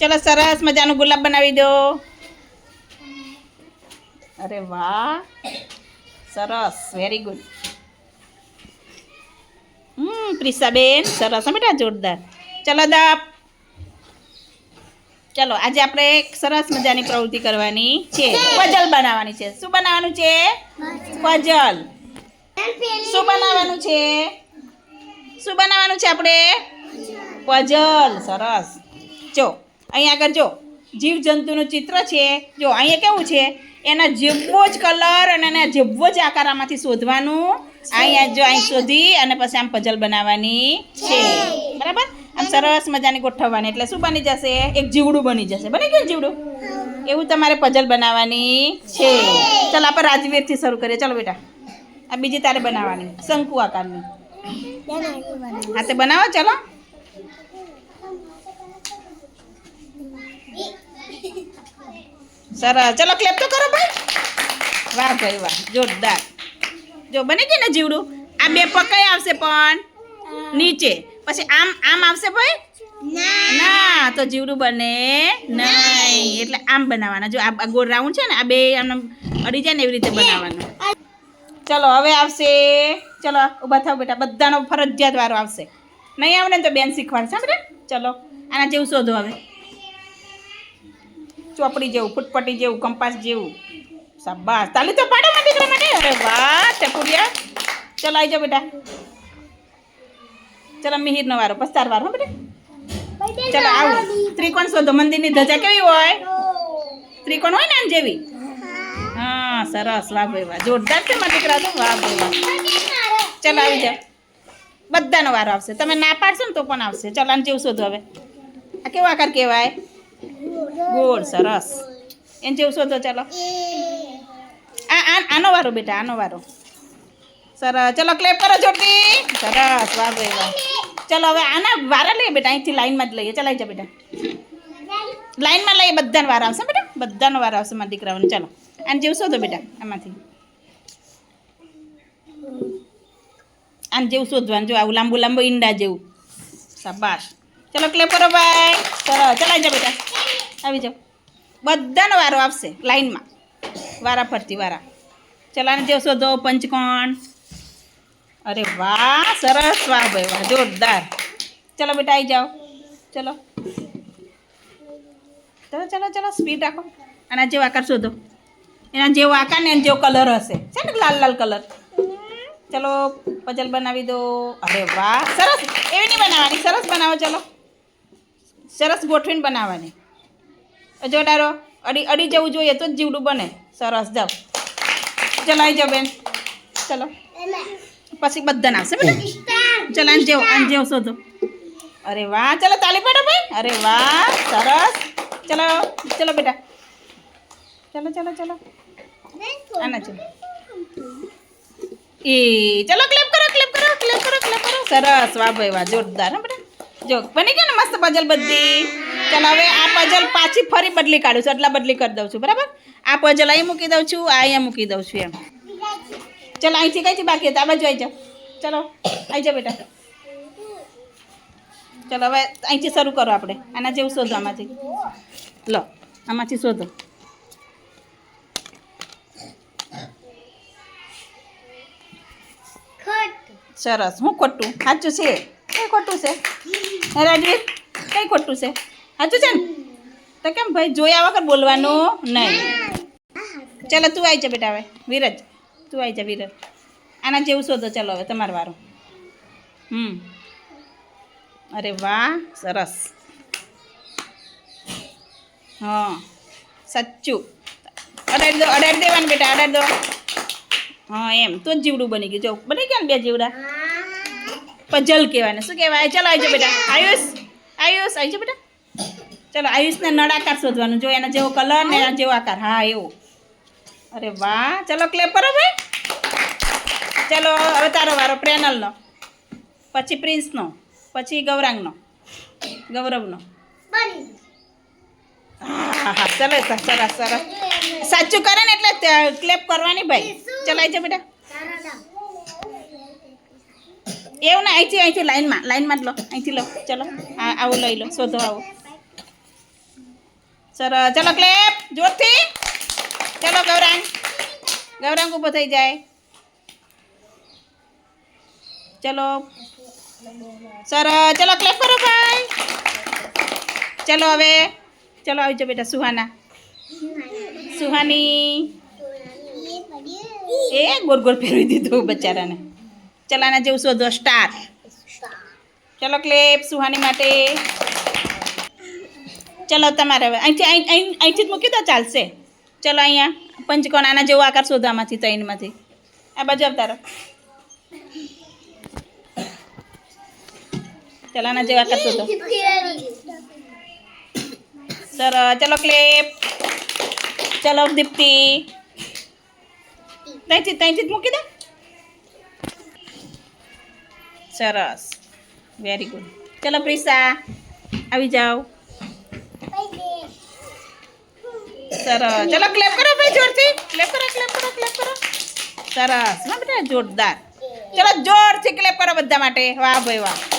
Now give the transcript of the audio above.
ચલો સરસ મજાનું ગુલાબ બનાવી દો. અરે વાહ. સરસ વેરી ગુડ હમ, પ્રિસાબેન, સરસ બેટા, જોરદાર. ચલો દા. ચલો, આજે આપણે એક સરસ મજાની પ્રવૃત્તિ કરવાની છે. પઝલ બનાવવાની છે. શું બનાવવાનું છે? પઝલ શું બનાવવાનું છે? શું બનાવવાનું છે આપણે? પઝલ સરસ. જો અહીં આગળ જો જીવ જંતુનું ચિત્ર છે જો અહીંયા કેવું છે? એના જેવો જ કલર અને એના જેવો જ આકાર આમાંથી શોધવાનું. અહીંયા જો અહીં શોધી અને પછી આમ પઝલ બનાવવાની છે. બરાબર? આમ સરસ મજાની ગોઠવવાની. એટલે શું બની જશે? એક જીવડું બની જશે. બની ગયું જીવડું? એવું તમારે પઝલ બનાવવાની છે. ચાલો આપણે રાજવીરથી શરૂ કરીએ. ચાલો બેટા. આ બીજી તારે બનાવવાની. શંકુ આકારની. હા તે બનાવો ચલો. સરસ ચલો ક્લેપ તો કરો ભાઈ. વાહ ભાઈ વાહ જોરદાર. જો બની ગયું ને જીવડું? આ બે પકાઈ આવશે પણ નીચે. પછી આમ આમ આવશે ભાઈ? ના. તો જીવડું બને નહીં. એટલે આમ બનાવવાના. જો આ ગોળ રાઉન્ડ છે ને આ બે આમ અડી જાય ને એવી રીતે બનાવવાનું. ચલો હવે આવશે. ચલો ઊભા થાવ બેટા. બધાનો ફરજિયાત વારો આવશે. નહીં આવે ને તો બેન શીખવાડશે સાંભળે બેટા. ચલો આના જેવું શોધો હવે. ચોપડી જેવું, ફૂટપટ્ટી જેવું, કંપાસ જેવું. શાબાશ. તાલી તો પાડો માં દીકરા માટે. અરે વાહ ટપુરિયા ચલો આવી જાઓ બેટા. ચલો મિહિરનો વારો, પસ્તાર વારો, હો બેટા. ચલો આવું. ત્રિકોણ શોધો. મંદિરની ધજા કેવી હોય? ત્રિકોણ હોય ને આમ જેવી? હા, સરસ. વાહ ભાઈ વાહ. જોરદાર છે મારા દીકરા તો. વાહ ભાઈ વાહ. ચલો આવી જાઓ. બધાનો વારો આવશે. તમે ના પાડશો ને તો પણ આવશે. ચલો આને જેવું શોધો હવે. આ કેવો આકાર કહેવાય? ગોળ, સરસ. એને જેવું શોધો, ચાલો. આ આનો વારો બેટા, આનો વારો. સરસ. ચલો ક્લેપ કરો જોટી સરસ, વાહ વાહ. ચલો, હવે આના વારા લઈએ બેટા, અહીંથી લાઈનમાં જ લઈએ. ચલાવી જા બેટા. લાઈનમાં લઈએ, બધાનો વાર આવશે, બેટા. બધાનો વાર આવશે મારા દીકરાઓને. ચલો, આને જેવું શોધો બેટા, આમાંથી. આને જેવું શોધવાનું, જો આવું લાંબુ લાંબુ ઈંડા જેવું. શાબાશ. ચલો ક્લેપ કરો, ભાઈ. સરસ. ચલાવી જા બેટા. આવી જાઓ. બધાનો વારો આવશે લાઈનમાં. વારા ફરતી, વારા. ચલો આને જેવો શોધો, પંચકોણ. અરે વાહ, સરસ વાહ ભાઈ વાહ, જોરદાર. ચલો બેટા આવી જાઓ. ચલો. ચલો ચલો ચલો, સ્પીડ રાખો. આના જેવો આકાર શોધો. એના જેવો આકાર ને એના જેવો કલર હશે. છે ને લાલ લાલ કલર? ચલો, પજલ બનાવી દો. અરે વાહ, સરસ. એવી નહીં બનાવવાની, સરસ બનાવો, ચલો. સરસ ગોઠવીને બનાવવાની. જો ડારો, અડી અડી જવું જોઈએ તો જ જીવડું બને. સરસ, જાઓ. ચલો આવી જાઓ બેન. ચલો. પછી બધાને આવશે બેટા. ચલો, આને જેવો આને જેવો શોધો. અરે વાહ, ચલો, તાલી પાડો ભાઈ. અરે વાહ, સરસ. ચલો ચલો બેટા. ચલો ચલો ચલો. આના ચલો એ, ચલો ક્લેપ કરો ક્લેપ કરો ક્લેપ કરો ક્લેપ કરો. સરસ. વાહ ભાઈ, વાહ, જોરદાર, હા બેટા. જો, બની ગયો ને મસ્ત પઝલ બધી? ચાલો, હવે આ પઝલ પાછી ફરી બદલી કાઢું છું, એટલા બદલી કરી દઉં છું, બરાબર? આ પઝલ અહીં મૂકી દઉં છું, આ અહીંયા મૂકી દઉં છું એમ. ચાલો, અહીંથી કઈથી બાકી હતા? આ બાજુ આવી જાઓ. ચલો આવી જાઓ બેટા. ચલો, હવે અહીંથી શરૂ કરો આપણે, આના જેવું શોધો આમાંથી. લો, આમાંથી શોધો. સરસ, હું ખોટું? સાચું છે? કઈ ખોટું છે? રાજવીર કઈ ખોટું છે? સાચું છે ને? તો કેમ ભાઈ જોયા વગર બોલવાનું? નહીં. ચાલો તું આવી જા બેટા હવે. વિરજ તું આવી જા વિરજ. આના જેવું શોધો. ચાલો હવે તમારો વારો. હમ. અરે વાહ સરસ. હા સાચું. અડાડી દો અડાડી દેવાનું બેટા અડાડી દો. હા એમ. તો જ જીવડું બની ગયું. જો બની ગયા ને બે જીવડા? પજલ કહેવાય ને. શું કહેવાય? ચાલો આવજો બેટા. આયુષ આયુષ આવજો બેટા. ચાલો, આયુષને નળાકાર શોધવાનું, જો એના જેવો કલર ને એના જેવો આકાર. હા, એવો. અરે વાહ, ચલો ક્લેપ કરો ભાઈ. ચલો, હવે તારો વારો, પ્રેનલનો. પછી પ્રિન્સનો, પછી ગૌરાંગનો, ગૌરવનો. હા હા સરસ સરસ સરસ. સાચું કરે ને એટલે ક્લેપ કરવાની ભાઈ. ચલાઈ જાઓ બેટા. એવું ના, અહીંથી અહીંથી, લાઈનમાં લાઈનમાં જ લો. અહીંથી લો. ચલો આવું લઈ લો, શોધો આવો. સરસ. ચલો ક્લેપ જોરથી. ચલો ગૌરાંગ. ગૌરાંગ ઊભો થઈ જાય. ચલો. સરસ. ચલો ક્લેપ કરો ભાઈ. ચલો હવે. ચલો આવી જાઓ બેટા સુહાના. સુહાની. એ ગોળ ગોળ ફેરવી દીધું બચારાને. ચલાના જેવું શોધો. સ્ટાર. ચલો ક્લેપ સુહાની માટે. ચલો તમારે હવે. અહીંથી, અહીં અહીં, અહીંથી જ મૂકી દો, ચાલશે. ચલો અહીંયા, પંચકોણ આના જેવો આકાર શોધવામાંથી, ત્રણમાંથી. આ બાજુ અવતારો ચલો આના જેવો આકાર શોધો. સરસ. ચલો ક્લેપ. ચલો દીપ્તિ. ત્યાંથી ત્યાંથી જ મૂકી દો. સરસ. વેરી ગુડ ચલો પ્રિસા, આવી જાઓ. સરસ. ચલો ક્લેપ કરો ભાઈ જોરથી. ક્લેપ કરો ક્લેપ કરો ક્લેપ કરો. સરસ. હા બેટા જોરદાર. ચલો જોરથી ક્લેપ કરો બધા માટે. વાહ ભાઈ, વાહ.